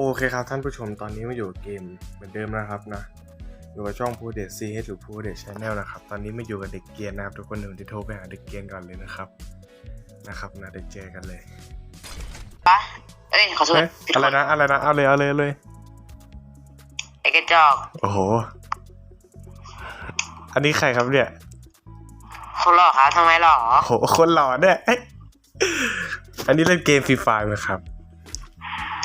โอเคครับท่านผู้ชมตอนนี้มาอยู่กับเกมเหมือนเดิมนะครับนะอยู่กับช่องพูเดตซีเหรือพูเดตชาแนลนะครับ ตอนนี้มาอยู่กับเด็กเกียร์นะครับ ทุกคนเดี๋ยวจะโทรไปหาเด็กเกียร์ก่อนเลยนะครับนะครับนะเด็กเจอกันเลยปะเอ้ยขอโทษเอ๊ะอะไรนะอะไรนะเอาเลยเอาเลยเอาเลยไอ้กระจอกโอ้โหอันนี้ใครครับเนี่ยคนหล่อครับทำไมหล่อโอ้โหคนหล่อเนี่ยเอ๊ะอันนี้เล่นเกมฟรีไฟไหมครับ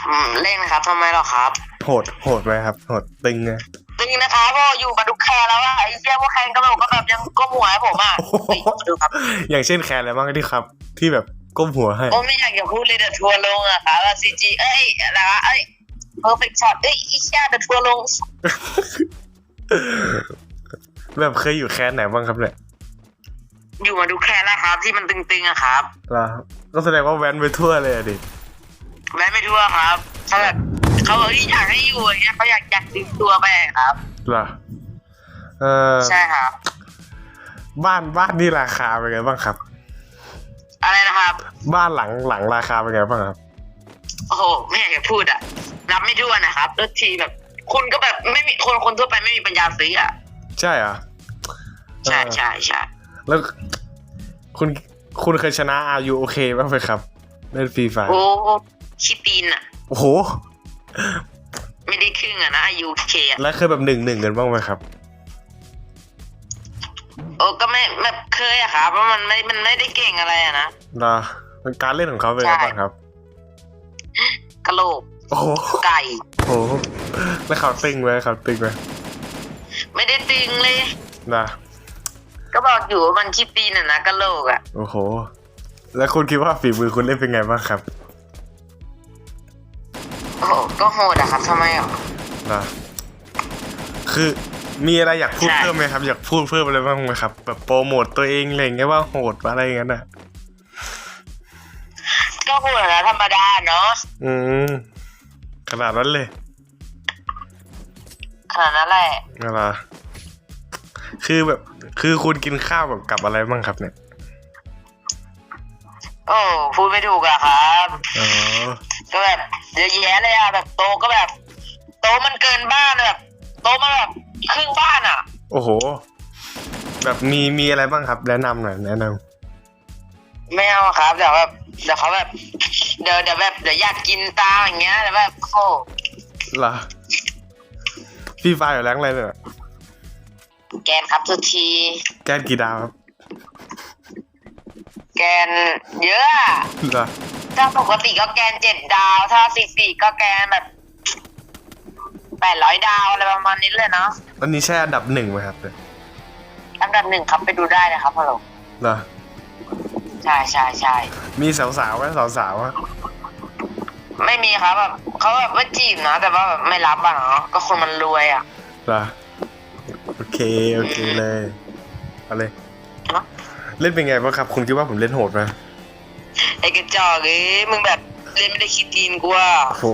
อืมเล่นครับทำไมหล่อครับโหดโหดไหมครับโหดตึงไงจริงนะครับพ่ออยู่กับทุกแคร์แล้วอะไอ้เจ้าพวกแคร์กระโหลกก็แบบยังก้มหัวให้ผมอะโอ้โหเฮ้ยมาดูครับอย่างเช่นแคนอะไรบ้างที่ครับ ที่แบบก้มหัวให้โอ้ไม่อยากจะพูดเลยเดี๋ยวทัวร์ลงอะครับซีจีเอ้ยอะไรวะเอ้ย perfect shot เอ้ยอีเชี่ยเดี๋ยวทัวร์ลง แบบเคยอยู่แคนไหนบ้างครับเนี่ยอยู่มาดูแคร์แล้วครับ ที่มันตึงๆอะครับล่ะก็แสดงว่าแว้นไปทั่วเลยอะดิ แว้นไปทั่วครับเขาแบบเขาบอกที่อยากให้อยู่อย่างเงี้ยเขาอยากอยากดึงตัวไปครับล่ะเออใช่ครับ บ้านบ้านนี่ราคาเป็นไงบ้างครับ อะไรนะครับ บ้านหลังหลังราคาเป็นไงบ้างครับ โอ้โหไม่อยากจะพูดอะรับไม่ทั่วนะครับแล้วทีแบบคุณก็แบบไม่มีคนคนทั่วไปไม่มีปัญญาซื้ออะใช่เหรอใช่เออใช่ใช่แล้วคุณคุณเคยชนะอายุโอเคบ้างไหมครับเล่นฟรีไฟโอ้ ชิตีนอะโอ้โห ไม่ได้ครึ่งอะนะอายุเคอะแล้วเคยแบบหนึ่งหนึ่งกันบ้างไหมครับ โอ้ก็ไม่แบบเคยอะครับเพราะมันไม่มันไม่ได้เก่งอะไรอะนะนะการเล่นของเขาเป็นไงใช่บ้างครับกะโหลกโอ้โหไก่โอ้โหแล้วเขาตึงไหมเขาตึงไหมไม่ได้ตึงเลย นะ ก็บอกอยู่ว่ามันชิตีนอะนะกะโหลกอะโอ้โห แล้วคุณคิดว่าฝีมือคุณเล่นเป็นไงบ้างครับ โอ้โหก็โหดอะครับทำไมอะนะคือมีอะไรอยากพูดใช่เพิ่มไหมครับ อยากพูดเพิ่มอะไรบ้างไหมครับ แบบโปรโมตตัวเองอะไรอย่างเงี้ยว่าโหดอะไรอย่างเงี้ยน่ะก็โหดอะนะธรรมดาเนาะอืมขนาดนั้นเลยขนาดนั้นแหละอะไรคือแบบ คือคุณกินข้าวแบบกับอะไรบ้างครับเนี่ย โอ้พูดไม่ถูกอะครับ อ๋อ ก็แบบเยอะแยะเลยอะแบบโตะก็แบบ โตะมันเกินบ้านอะแบบโตะมันแบบครึ่งบ้านอะโอ้โห แบบมีมีอะไรบ้างครับ แนะนำหน่อยแนะนไม่เอาอะครับเดี๋ยวแบบเดี๋ยวเขาแบบเดี๋ยวเดี๋ยวแบบเดี๋ยวอยากกินตามอย่างเงี้ยเดี๋ยวแบบโอ้ำเหรอพี่ไฟอยู่แรงอะไรเนี่ยแกนครับทุกที แกนกี่ดาวครับ แกนเยอะอะเหรอ ถ้าปกติก็แกนเจ็ดดาว ถ้าสี่สี่ก็แกนแบบแปดร้อยดาวอะไรประมาณนี้เลยเนาะอันนี้ใช่อันดับหนึ่งไหมครับเนี่ยอันดับหนึ่งครับไปดูได้นะครับฮัลโหลเหรอใช่ใช่ใช่มีสาวๆไหมสาวๆอะไม่มีครับแบบเขาแบบว่าจีบนะแต่ว่าแบบไม่รับอะเนาะก็คนมันรวยอะเหรอโอเคโอเคเลยเอาเลยเนาะเล่นเป็นไงบ้างครับ คุณคิดว่าผมเล่นโหดไหม ไอ้กระจอกเอ้ยมึงแบบเล่นไม่ได้คิดตีนกูอะโอ้โห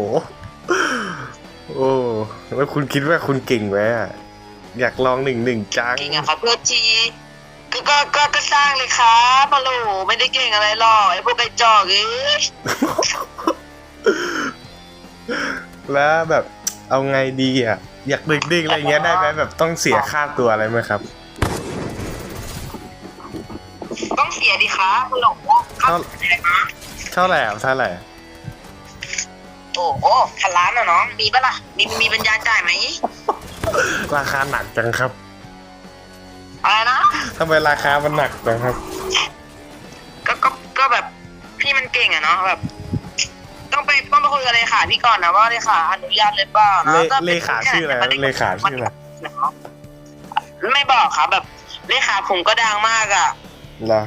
โอ้ แล้วคุณคิดว่าคุณเก่งไหมอะอยากลองหนึ่งหนึ่งจัง เก่งอะครับเพื่อทีก็ก็ก็ก็สร้างเลยครับฮัลโหลไม่ได้เก่งอะไรหรอกไอ้พวกกระจอกเอ้ยแล้วแบบเอาไงดีอะ อยากดึกๆอะไรเงี้ยได้ไหมแบบต้องเสียค่าตัวอะไรไหมครับ ต้องเสียดิครับฮัลโหล ครับเท่าไหร่อะเท่าไหร่อะโอ้โหพันล้านอะน้อง มีปะล่ะ มีมีปัญญาจ่ายไหม ราคาหนักจังครับอะไรนะ ทำไมราคามันหนักจังครับ ก็ก็ก็แบบพี่มันเก่งอะเนาะแบบ ต้องไปต้องไปคุยกับเลขาพี่ก่อนนะว่าเลขาอนุญาตเลยเปล่าเลนะถ้ป็นเลขาชื่ออะไรครับเลขาชื่ออะไรไม่บอกครับแบบเลขาผมก็ดังมากอะเหรอ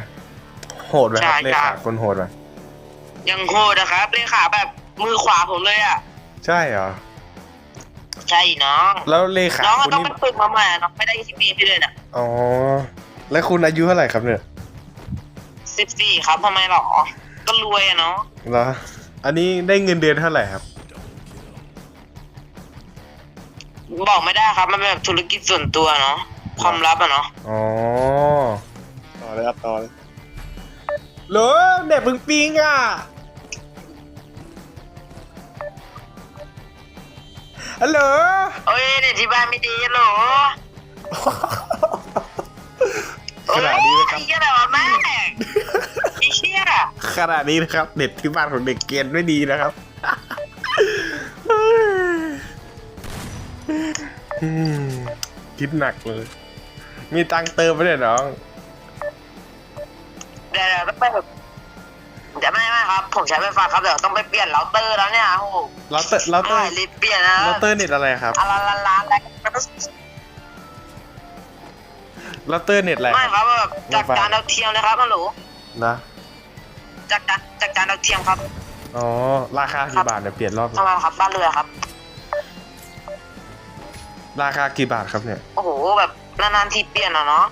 โหดไหมครับใช่เลครัขาบคนโหดไหมยังโหดนะครับเลขาแบบมือขวาผมเลยอะใช่เหรอ ใช่น้องแล้วเลขาน้องก็คุณต้องนี่ไปฝึกมาใหม่อะน้องไม่ได้ที่ปีพี่เลยน่ะอ๋อ แล้วคุณอายุเท่าไหร่ครับเนี่ยสิบสี่ครับทำไมหรอ ก็รวยอะเนาะเหรออันนี้ได้เงินเดือนเท่าไหร่ครับบอกไม่ได้ครับ มันเป็นแบบธุรกิจส่วนตัวเนาะความลับอะเนาะ อ๋อ ต่อเลยครับต่อเลย โหลเด็กมึงปิงอะฮัลโหลโอ้ยเด็กที่บ้านไม่ดีเหรอขนาดนี้นะครับไอ้เหี้ยอะไรวะแม่ไอ้เชี่ยขนาดนี้นะครับ เด็ดที่บ้านของเด็กเกรียนไม่ดีนะครับอืมคิดหนักเลย มีตังค์เติมไปเลยน้อง เดี๋ยวเดี๋ยวต้องไปแบบเดี๋ยวไม่ไม่ครับ ผมใช้ไฟฟ้าครับเดี๋ยวต้องไปเปลี่ยนเราเตอร์แล้วเนี่ยโอ้โหเราเตอร์เราเตอไม่ร์รีบเปลี่ยนนะเราเตอร์เน็ตอะไรครับอะละละละละเราเตอร์เน็ตอะไรไม่ครับครับแบบจากจานดาวเทียมเลยครับฮัลโหลนะจากจานจากจานดาวเทียมครับอ๋อราคากี่บาทเนี่ยเปลี่ยนรอบนี้ทำไมครับบ้านเรือครับ ราคากี่บาทครับเนี่ยโอ้โหแบบนานๆทีเปลี่ยนอะเนาะ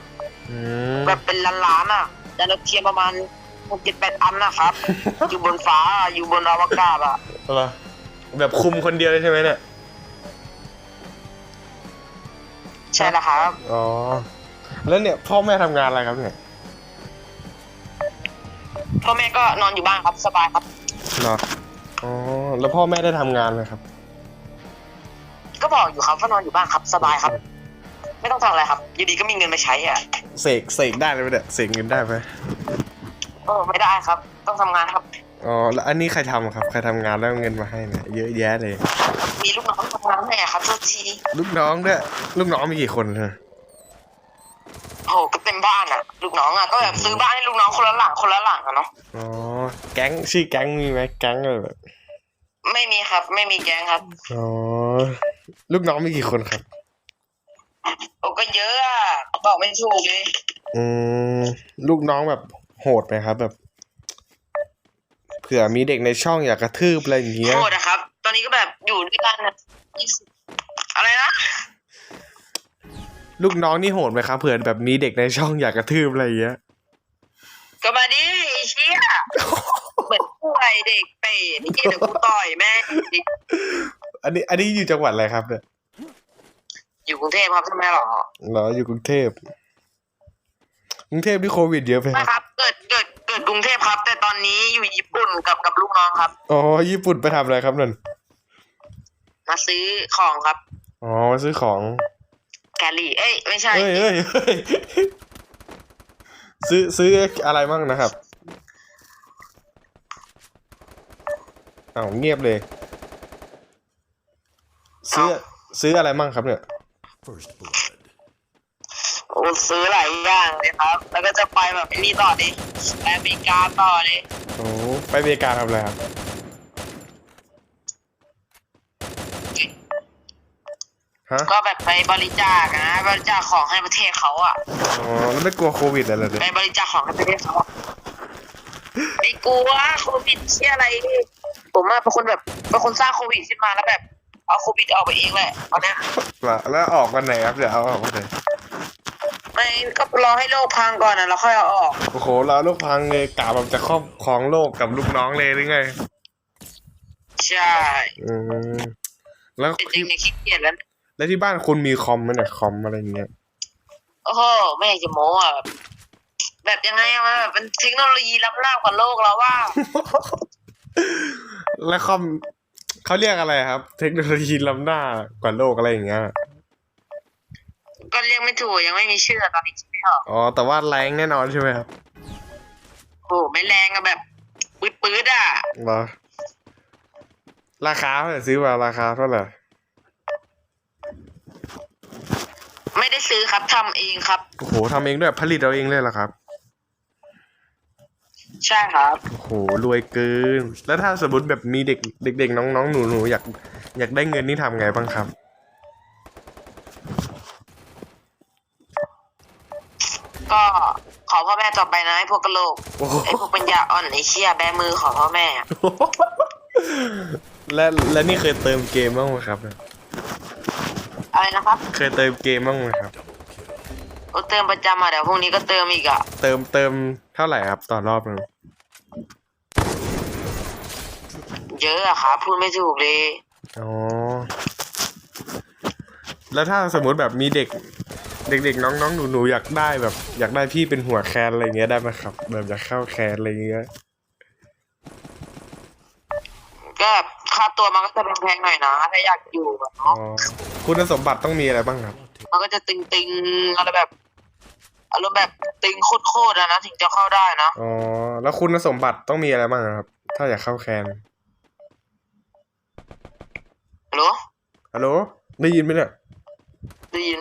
อืมแบบเป็นล้านๆอะ จานดาวเทียมประมาณหกเจ็ดแปดอันนะครับ อยู่บนฟ้าอยู่บนอวกาศอะเหรอแบบคุมคนเดียวเลยใช่ไหมเนี่ย ใช่แล้วครับ อ๋อ แล้วเนี่ยพ่อแม่ทำงานอะไรครับเนี่ยพ่อแม่ก็นอนอยู่บ้านครับสบายครับเหรออ๋อ แล้วพ่อแม่ได้ทำงานไหมครับ ก็บอกอยู่ครับว่านอนอยู่บ้านครับสบายครับ ไม่ต้องทำอะไรครับอยู่ดีก็มีเงินมาใช้อะเสกเสกได้เลยไหมเนี่ยเสกเงินได้ไหมโอ้ไม่ได้ครับ ต้องทำงานครับ อ๋อแล้วอันนี้ใครทำครับ ใครทำงานแล้วเอาเงินมาให้เนี่ยเยอะแยะเลย มีลูกน้องทำงานแม่ครับทุกทีลูกน้องด้วยลูกน้องมีกี่คนฮะโอ้โหก็เต็มบ้านอะ ลูกน้องอะก็แบบซื้อบ้านให้ลูกน้องคนละหลังคนละหลังอะเนาะอ๋อแก๊งชื่อแก๊งมีไหมแก๊งอะไรแบบไม่มีครับ ไม่มีแก๊งครับอ๋อลูกน้องมีกี่คนครับ โอ้ก็เยอะอะบอกไม่ถูกเลยอืมลูกน้องแบบโหดไหมครับ แบบ เผื่อมีเด็กในช่องอยากกระทืบอะไรอย่างเงี้ยโทษนะครับ ตอนนี้ก็แบบอยู่ด้วยกันนะอะไรนะลูกน้องนี่โหดไหมครับเผื่อแบบมีเด็กในช่องอยากกระทืบอะไรอย่างเงี้ยก็มาดิไอ้เชี่ยเหมือนผู้ใหเด็กเปรตไอ้เหี้ยเดี๋ยวกูต่อยแม่งอันนี้ อันนี้อยู่จังหวัดอะไรครับเนี่ย อยู่กรุงเทพครับใช่ไหมหรอเหรออยู่กรุงเทพกรุงเทพนี่โควิดเยอะไหมคไม่รับครับเกิดเกิดเกิดกรุงเทพครับ แต่ตอนนี้อยู่ญี่ปุ่นกับกับลูกน้องครับ อ๋อญี่ปุ่นไปทำอะไรครับนั่นมาซื้อของครับ อ๋อมาซื้อของแกลลี่เอ้ยไม่ใช่เฮ้ยเฮ้ยเฮ้ยซื้อซื้ออะไรมั่งนะครับอ้าวเงียบเลย ซื้อซื้ออะไรมั่งครับเนี่ย First blood. โอ้ซื้อหลายอย่างเลยครับ แล้วก็จะไปแบบไอ้นี่ต่อดิไปอเมริกาต่อดิโอ้ไปอเมริกาทำอะไรครับฮะก็แบบไปบริจาคนะ บริจาคของให้ประเทศเขาอะอ๋อแล้วไม่กลัวโควิดอะไรเลยไปบริจาคของให้ประเทศเขาอะไม่กลัวโควิดเชี่ยอะไร ผมอะเป็นคนแบบเป็นคนสร้างโควิดขึ้นมาแล้วแบบ เอาโควิดออกไปเองแหละตอนเนี้ยแล้วแล้วออกวันไหนครับเดี๋ยวเอาออกวันไหนไม่ก็รอให้โลกพังก่อนนะแล้วค่อยเอาออกโอ้โหเราลูกพังเลยกะแบบจะครอบครองโลกกับลูกน้องเลยหรือไงใช่อืมแล้วจริงๆเนี่ยขี้เกียจแล้วแล้วที่บ้านคุณมีคอมไหมเนี่ยคอมอะไรอย่างเงี้ยโอ้โหไม่อยากจะโม้อะแบบแบบยังไงอะมันแบบเป็นเทคโนโลยีล้ำหน้ากว่าโลกแล้วว่า แล้วคอม เขาเรียกอะไรครับ เทคโนโลยีล้ำหน้ากว่าโลกอะไรอย่างเงี้ยก็เรียกไม่ถูกยังไม่มีชื่อตอนนี้คิดไม่ออกอ๋อแต่ว่าแรงแน่นอนใช่ไหมครับโอ้โหไม่แรงอะแบบปื๊ดปื๊ดๆอะเหรอราคาเท่าไหร่ซื้อมาราคาเท่าไหร่ไม่ได้ซื้อครับทำเองครับโอ้โหทำเองด้วยผลิตเอาเองเลยเหรอครับ ใช่ครับ โอ้โหรวยเกิน แล้วถ้าสมมติแบบมีเด็กเด็กๆน้องๆหนูๆอยากอยากได้เงินนี่ทำไงบ้างครับ ก็ขอพ่อแม่ต่อไปนะไอ้พวกกะโหลกโอ้โห ไอ้พวกปัญญาอ่อนไอ้เชี่ยแบมือขอพ่อแม่อะและและนี่เคยเติมเกมบ้างไหมครับ อะไรนะครับเคยเติมเกมบ้างไหมครับโอ้เติมประจำอะเดี๋ยวพรุ่งนี้ก็เติมอีกอะ เติมเติมเท่าไหร่ครับต่อรอบนึงเยอะอะครับพูดไม่ถูกเลยอ๋อ แล้วถ้าสมมติแบบมีเด็ก เด็กๆ น้องๆหนูๆอยากได้แบบ อยากได้พี่เป็นหัวแคนอะไรเงี้ยได้ไหมครับ แบบอยากเข้าแคนอะไรเงี้ยก็แบบค่าตัวมันก็จะแพงๆหน่อยนะถ้าอยากอยู่อะอ๋อเนาะคุณสมบัติต้องมีอะไรบ้างครับ มันก็จะตึงๆอะไรแบบ อารมณ์แบบตึงโคตรๆอะนะถึงจะเข้าได้นะอ๋อแล้วคุณสมบัติต้องมีอะไรบ้างครับ ถ้าอยากเข้าแคนฮัลโหลฮัลโหลได้ยินไหมเนี่ยได้ยิน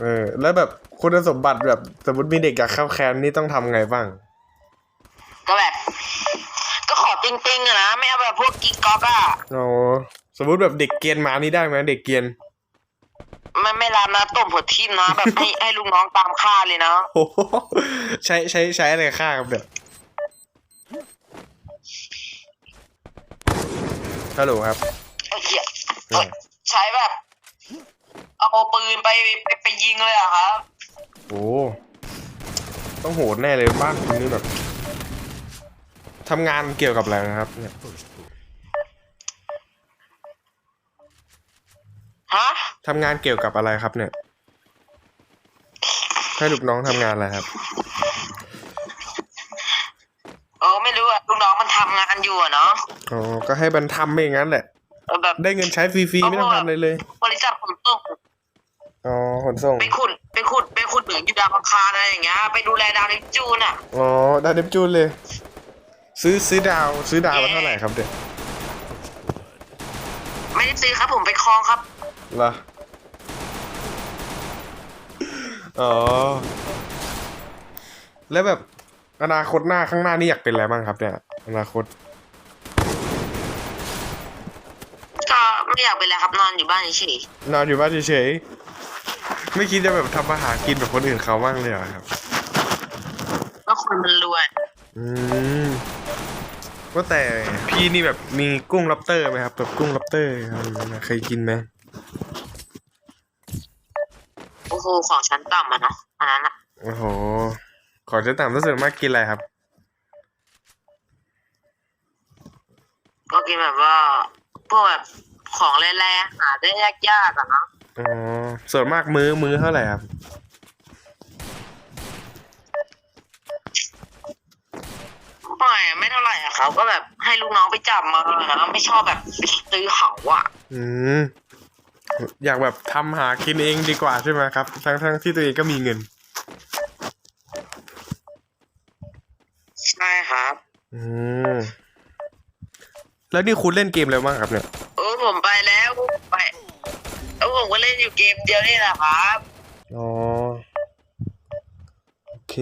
เออ แล้วแบบคุณสมบัติแบบสมมติมีเด็กอยากเข้าแคนนี่ต้องทำไงบ้าง ก็แบบ ก็ขอตึงๆอะนะไม่เอาแบบพวกกิ๊กก๊อกอะอ๋อสมมติแบบเด็กเกรียนมานี่ได้ไหมเด็กเกรียน ไม่ไม่รับนะต้มหัวทิ่มนะแบบให้ให้ลูกน้องตามฆ่าเลยนะโอ้โหใช้ใช้ใช้อะไรฆ่าครับเนี่ยฮัลโหลครับไอ้เหี้ยเออใช้แบบ เอาปืนไปไปไปยิงเลยอะครับโอ้ต้องโหดแน่เลยบ้านคุณนี่แบบทำงานเกี่ยวกับอะไรนะครับเนี่ยฮะ ทำงานเกี่ยวกับอะไรครับ เนี่ย ให้ลูกน้องทำงานอะไรครับ เออไม่รู้อะลูกน้องมันทำงานอยู่อะเนาะอ๋อ ก็ให้มันทำไม่อย่างนั้นแหละ เออแบบได้เงินใช้ฟรีๆไม่ต้องทำอะไรเลย บริษัทขนส่งอ๋อ ขนส่ง ไปขุดไปขุดไปขุดเหมืองอยู่ดาวอังคารอะไรอย่างเงี้ยไปดูแลดาวเนปจูนอะอ๋อ ดาวเนปจูนเลย ซื้อซื้อดาว ซื้อดาวมาเท่าไหร่ครับเด็กไม่ได้ซื้อครับผมไปคลองครับ เหรอ อ๋อ แล้วแบบอนาคตหน้าข้างหน้านี่อยากเป็นอะไรบ้างครับเนี่ย อนาคต ก็ไม่อยากเป็นอะไรครับนอนอยู่บ้านเฉยนอนอยู่บ้านเฉยๆไม่คิดจะแบบทำอาหารกินแบบคนอื่นเขาบ้างเลยเหรอครับ ๆก็คนมันรวยอืมว่าแต่พี่นี่แบบมีกุ้งล็อบสเตอร์ไหมครับแบบกุ้งล็อบสเตอร์อะไรอย่างเงี้ยเคยกินไหม โอ้โหของชั้นต่ำอะเนาะอันนั้นอะโอ้โห ขอจะตามรู้สึกมากกินอะไรครับ ก็กินแบบว่าพวกแบบของแร่ๆหาได้ยากๆอะเนาะอ๋อส่วนมากมื้อมื้อเท่าไหร่ครับไม่ไม่เท่าไหร่อะครับ ก็แบบให้ลูกน้องไปจับมานะไม่ชอบแบบซื้อเขาอะอืม อยากแบบทำหากินเองดีกว่าใช่ไหมครับ ทั้งทั้งที่ตัวเองก็มีเงิน ใช่ครับ อืมแล้วนี่คุณเล่นเกมอะไรบ้างครับเนี่ยเออผมไปแล้วผมไปแล้วผมก็เล่นอยู่เกมเดียวนี่แหละครับอ๋อโอเค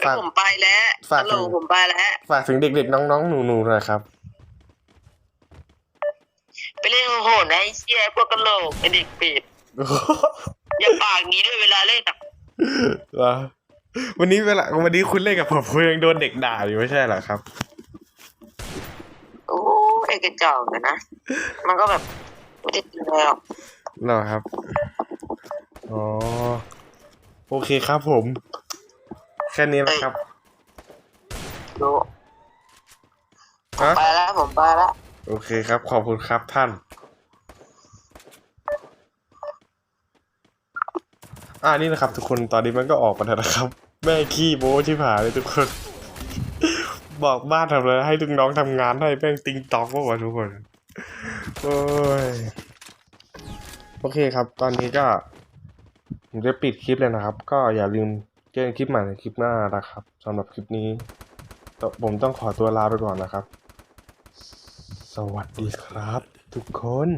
แล้วฝากผมไปแล้วฝากฮัลโหลถึงผมไปแล้วฝากถึงเด็กๆน้องๆหนูๆหน่อยครับ ไปเล่นโหดๆนะไอ้เชี่ยพวกกะโหลกไอ้เด็กเป็ดอย่าปากงี้ด้วยเวลาเล่นอะเหรอวันนี้เวลาวันนี้คุณเล่นกับผมคุณยังโดนเด็กด่าอยู่ไม่ใช่เหรอครับ โอ้ไอ้กระจอกเลยนะ มันก็แบบไม่ได้เป็นอะไรหรอกเหรอครับ อ๋อ โอเคครับผม แค่นี้นะครับดูฮะไปแล้วผมไปแล้ว โอเคครับ ขอบคุณครับท่าน อ่านี่นะครับ ทุกคนตอนนี้มันก็ออกมาแล้วนะครับ แม่ขี้โม้ที่ผ่าเลยทุกคน บอกบ้านทำอะไรให้ลูกน้องทำงานให้แม่งติงตอกว่าทุกคนโอ้ยโอเคครับ ตอนนี้ก็ผมจะปิดคลิปเลยนะครับ ก็อย่าลืมเจอกันคลิปใหม่ในคลิปหน้านะครับสำหรับคลิปนี้ ผมต้องขอตัวลาไปก่อนนะครับ สวัสดีครับทุกคน